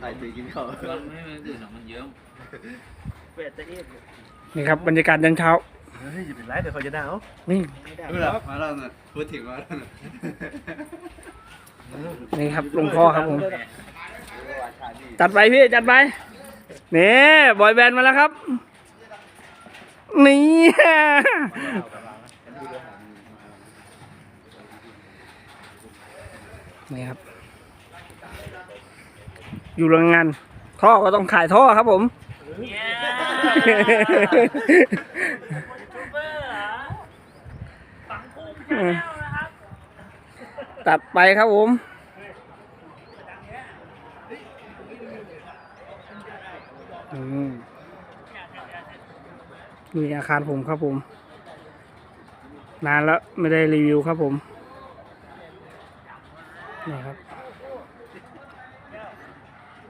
ใส่ตีกินข้าวมันไม่ไม่ตื่นหรอกมันเยอะเป็ดตะเอียดนี่ครับบรรยากาศยันเช้าเฮ้ยอย่าเป็นไรเดี๋ยวเขาจะด่าเอานี่ไม่ด่าเออมาแล้วน่ะพูดถึงมาแล้วน่ะนี่ครับหลวงพ่อครับผม จัดไปพี่จัดไปนี่บอยแบนด์มาแล้วครับ นี่นี่ครับ อยู่โรงงาน ท่อก็ต้องขายท่อครับผม ตัดไปครับผมอืมนี่อาคารผมครับผม นานแล้วไม่ได้รีวิวครับผมนี่ครับ